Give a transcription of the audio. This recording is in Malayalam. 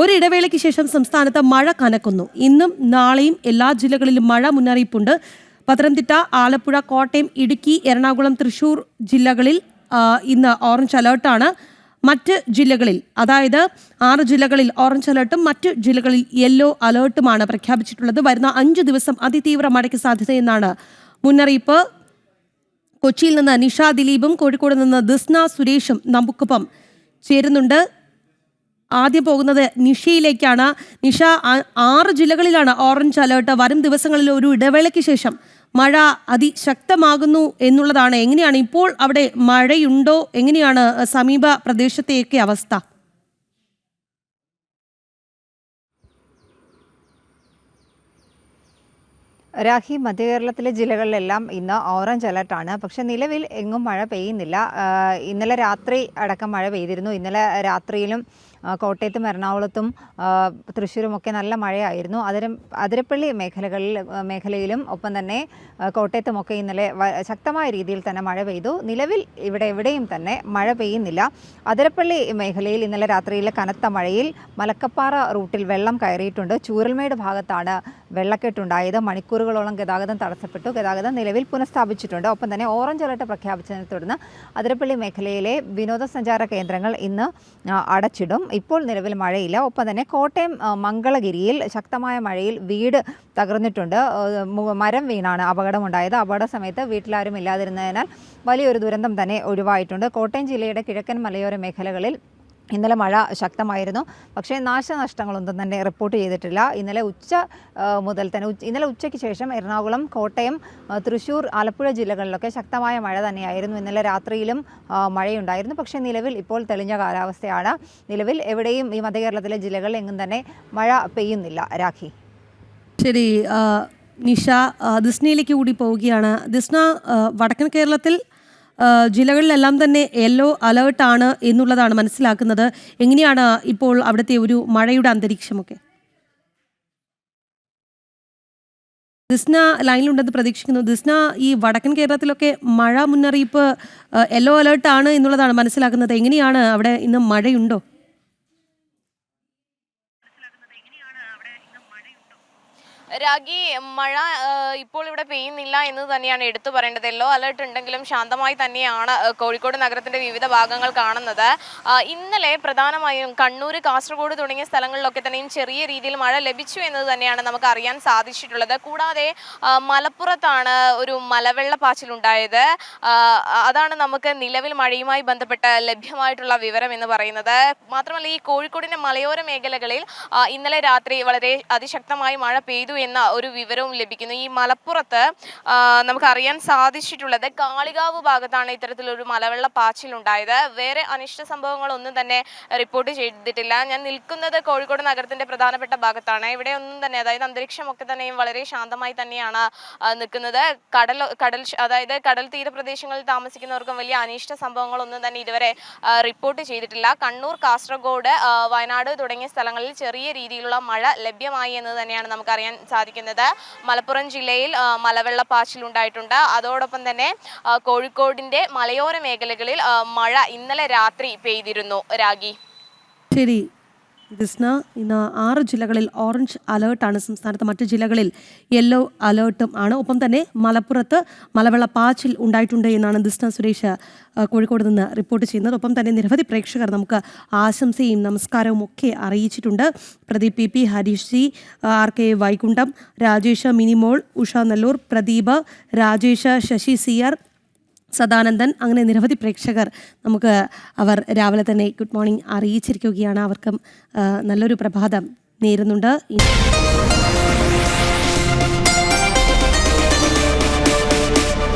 ഒരു ഇടവേളയ്ക്ക് ശേഷം സംസ്ഥാനത്ത് മഴ കനക്കുന്നു. ഇന്നും നാളെയും എല്ലാ ജില്ലകളിലും മഴ മുന്നറിയിപ്പുണ്ട്. പത്തനംതിട്ട ആലപ്പുഴ കോട്ടയം ഇടുക്കി എറണാകുളം തൃശൂർ ജില്ലകളിൽ ഇന്ന് ഓറഞ്ച് അലേർട്ടാണ്. മറ്റ് ജില്ലകളിൽ അതായത് ആറ് ജില്ലകളിൽ ഓറഞ്ച് അലേർട്ടും മറ്റ് ജില്ലകളിൽ യെല്ലോ അലേർട്ടുമാണ് പ്രഖ്യാപിച്ചിട്ടുള്ളത്. വരുന്ന അഞ്ച് ദിവസം അതിതീവ്ര മഴയ്ക്ക് സാധ്യതയെന്നാണ് മുന്നറിയിപ്പ്. കൊച്ചിയിൽ നിന്ന് നിഷ ദിലീപും കോഴിക്കോട് നിന്ന് ദിസ്ന സുരേഷും നമുക്കൊപ്പം ചേരുന്നുണ്ട്. ആദ്യം പോകുന്നത് നിഷയിലേക്കാണ്. നിഷ ആറ് ജില്ലകളിലാണ് ഓറഞ്ച് അലേർട്ട്. വരും ദിവസങ്ങളിൽ ഒരു ഇടവേളയ്ക്ക് ശേഷം മഴ അതിശക്തമാകുന്നു എന്നുള്ളതാണ്. എങ്ങനെയാണ് ഇപ്പോൾ അവിടെ മഴയുണ്ടോ? എങ്ങനെയാണ് സമീപ പ്രദേശത്തെയൊക്കെ അവസ്ഥ? രാഹി മധ്യകേരളത്തിലെ ജില്ലകളിലെല്ലാം ഇന്ന് ഓറഞ്ച് അലർട്ടാണ് പക്ഷേ നിലവിൽ എങ്ങും മഴ പെയ്യുന്നില്ല. ഇന്നലെ രാത്രി അടക്കം മഴ പെയ്തിരുന്നു. ഇന്നലെ രാത്രിയിലും കോട്ടയത്തും എറണാകുളത്തും തൃശ്ശൂരും തൃശ്ശൂരുമൊക്കെ നല്ല മഴയായിരുന്നു. അതിര അതിരപ്പള്ളി മേഖലകളിൽ മേഖലയിലും ഒപ്പം തന്നെ കോട്ടയത്തുമൊക്കെ ഇന്നലെ ശക്തമായ രീതിയിൽ തന്നെ മഴ പെയ്തു. നിലവിൽ ഇവിടെ എവിടെയും തന്നെ മഴ പെയ്യുന്നില്ല. അതിരപ്പള്ളി മേഖലയിൽ ഇന്നലെ രാത്രിയിലെ കനത്ത മഴയിൽ മലക്കപ്പാറ റൂട്ടിൽ വെള്ളം കയറിയിട്ടുണ്ട്. ചൂരൽമേട് ഭാഗത്താണ് വെള്ളക്കെട്ടുണ്ടായത്. മണിക്കൂറുകളോളം ഗതാഗതം തടസ്സപ്പെട്ടു. ഗതാഗതം നിലവിൽ പുനഃസ്ഥാപിച്ചിട്ടുണ്ട്. ഒപ്പം തന്നെ ഓറഞ്ച് അലർട്ട് പ്രഖ്യാപിച്ചതിനെ തുടർന്ന് അതിരപ്പള്ളി മേഖലയിലെ വിനോദസഞ്ചാര കേന്ദ്രങ്ങൾ ഇന്ന് അടച്ചിടും. ഇപ്പോൾ നിലവിൽ മഴയില്ല. ഒപ്പം തന്നെ കോട്ടയം മംഗളഗിരിയിൽ ശക്തമായ മഴയിൽ വീട് തകർന്നിട്ടുണ്ട്. മരം വീണാണ് അപകടമുണ്ടായത്. അപകട സമയത്ത് വീട്ടിലാരും ഇല്ലാതിരുന്നതിനാൽ വലിയൊരു ദുരന്തം തന്നെ ഒഴിവായിട്ടുണ്ട്. കോട്ടയം ജില്ലയുടെ കിഴക്കൻ മലയോര മേഖലകളിൽ ഇന്നലെ മഴ ശക്തമായിരുന്നു. പക്ഷേ നാശനഷ്ടങ്ങളൊന്നും തന്നെ റിപ്പോർട്ട് ചെയ്തിട്ടില്ല. ഇന്നലെ ഉച്ച മുതൽ തന്നെ ഇന്നലെ ഉച്ചയ്ക്ക് ശേഷം എറണാകുളം കോട്ടയം തൃശ്ശൂർ ആലപ്പുഴ ജില്ലകളിലൊക്കെ ശക്തമായ മഴ തന്നെയായിരുന്നു ഇന്നലെ രാത്രിയിലും മഴയുണ്ടായിരുന്നു. പക്ഷേ നിലവിൽ ഇപ്പോൾ തെളിഞ്ഞ കാലാവസ്ഥയാണ്. നിലവിൽ എവിടെയും ഈ മധ്യകേരളത്തിലെ ജില്ലകളിൽ എങ്ങും തന്നെ മഴ പെയ്യുന്നില്ല. രാഖി. ശരി നിഷ ദിസ്നയിലേക്ക് കൂടി പോവുകയാണ്. ദിസ്ന വടക്കൻ കേരളത്തിൽ ജില്ലകളിലെല്ലാം തന്നെ യെല്ലോ അലേർട്ടാണ് എന്നുള്ളതാണ് മനസ്സിലാക്കുന്നത്. എങ്ങനെയാണ് ഇപ്പോൾ അവിടുത്തെ ഒരു മഴയുടെ അന്തരീക്ഷമൊക്കെ? ദിസ്ന ലൈനിലുണ്ടെന്ന് പ്രതീക്ഷിക്കുന്നു. ദിസ്ന ഈ വടക്കൻ കേരളത്തിലൊക്കെ മഴ മുന്നറിയിപ്പ് യെല്ലോ അലേർട്ടാണ് എന്നുള്ളതാണ് മനസ്സിലാക്കുന്നത്. എങ്ങനെയാണ് അവിടെ ഇന്ന് മഴയുണ്ടോ? രാഗി മഴ ഇപ്പോൾ ഇവിടെ പെയ്യുന്നില്ല എന്ന് തന്നെയാണ് എടുത്തു പറയേണ്ടത്. യെല്ലോ അലർട്ട് ഉണ്ടെങ്കിലും ശാന്തമായി തന്നെയാണ് കോഴിക്കോട് നഗരത്തിന്റെ വിവിധ ഭാഗങ്ങൾ കാണുന്നത്. ഇന്നലെ പ്രധാനമായും കണ്ണൂർ കാസർഗോഡ് തുടങ്ങിയ സ്ഥലങ്ങളിലൊക്കെ തന്നെയും ചെറിയ രീതിയിൽ മഴ ലഭിച്ചു എന്നത് തന്നെയാണ് നമുക്ക് അറിയാൻ സാധിച്ചിട്ടുള്ളത്. കൂടാതെ മലപ്പുറത്താണ് ഒരു മലവെള്ളപ്പാച്ചിലുണ്ടായത് അതാണ് നമുക്ക് നിലവിൽ മഴയുമായി ബന്ധപ്പെട്ട ലഭ്യമായിട്ടുള്ള വിവരം എന്ന് പറയുന്നത്. മാത്രമല്ല ഈ കോഴിക്കോടിന്റെ മലയോര മേഖലകളിൽ ഇന്നലെ രാത്രി വളരെ അതിശക്തമായി മഴ പെയ്തു എന്ന ഒരു വിവരവും ലഭിക്കുന്നു. ഈ മലപ്പുറത്ത് നമുക്കറിയാൻ സാധിച്ചിട്ടുള്ളത് കാളികാവ് ഭാഗത്താണ് ഇത്തരത്തിലൊരു മലവെള്ള പാച്ചിൽ പാച്ചിലുണ്ടായത്. വേറെ അനിഷ്ട സംഭവങ്ങളൊന്നും തന്നെ റിപ്പോർട്ട് ചെയ്തിട്ടില്ല. ഞാൻ നിൽക്കുന്നത് കോഴിക്കോട് നഗരത്തിന്റെ പ്രധാനപ്പെട്ട ഭാഗത്താണ്. ഇവിടെ ഒന്നും തന്നെ അതായത് അന്തരീക്ഷമൊക്കെ തന്നെയും വളരെ ശാന്തമായി തന്നെയാണ് നിൽക്കുന്നത്. കടൽ കടൽ അതായത് കടൽ തീരപ്രദേശങ്ങളിൽ താമസിക്കുന്നവർക്കും വലിയ അനിഷ്ട സംഭവങ്ങളൊന്നും തന്നെ ഇതുവരെ റിപ്പോർട്ട് ചെയ്തിട്ടില്ല. കണ്ണൂർ കാസർഗോഡ് വയനാട് തുടങ്ങിയ സ്ഥലങ്ങളിൽ ചെറിയ രീതിയിലുള്ള മഴ ലഭ്യമായി എന്ന് തന്നെയാണ് നമുക്കറിയാൻ സാധിക്കുന്നത്. മലപ്പുറം ജില്ലയിൽ മലവെള്ള മലവെള്ളപ്പാച്ചിൽ ഉണ്ടായിട്ടുണ്ട് അതോടൊപ്പം തന്നെ കോഴിക്കോടിന്റെ മലയോര മേഖലകളിൽ മഴ ഇന്നലെ രാത്രി പെയ്തിരുന്നു. രാഗി. ശരി. ദിസ്ന ഇന്ന് ആറ് ജില്ലകളിൽ ഓറഞ്ച് അലേർട്ടാണ് സംസ്ഥാനത്ത്. മറ്റ് ജില്ലകളിൽ യെല്ലോ അലേർട്ടും ആണ്. ഒപ്പം തന്നെ മലപ്പുറത്ത് മലവെള്ള പാച്ചിൽ ഉണ്ടായിട്ടുണ്ട് എന്നാണ് ദിസ്ന സുരേഷ് കോഴിക്കോട് നിന്ന് റിപ്പോർട്ട് ചെയ്യുന്നത്. ഒപ്പം തന്നെ നിരവധി പ്രേക്ഷകർ നമുക്ക് ആശംസയും നമസ്കാരവും ഒക്കെ അറിയിച്ചിട്ടുണ്ട്. Pradeep P P Harish G R K Vaikuntham Rajesh Minimol Usha Nallur Pradeep Rajesh Sasi സിയർ Sadanandan. അങ്ങനെ നിരവധി പ്രേക്ഷകർ നമുക്ക് അവർ രാവിലെ തന്നെ ഗുഡ് മോർണിംഗ് അറിയിച്ചിരിക്കുകയാണ്. അവർക്കും നല്ലൊരു പ്രഭാതം നേരുന്നുണ്ട്.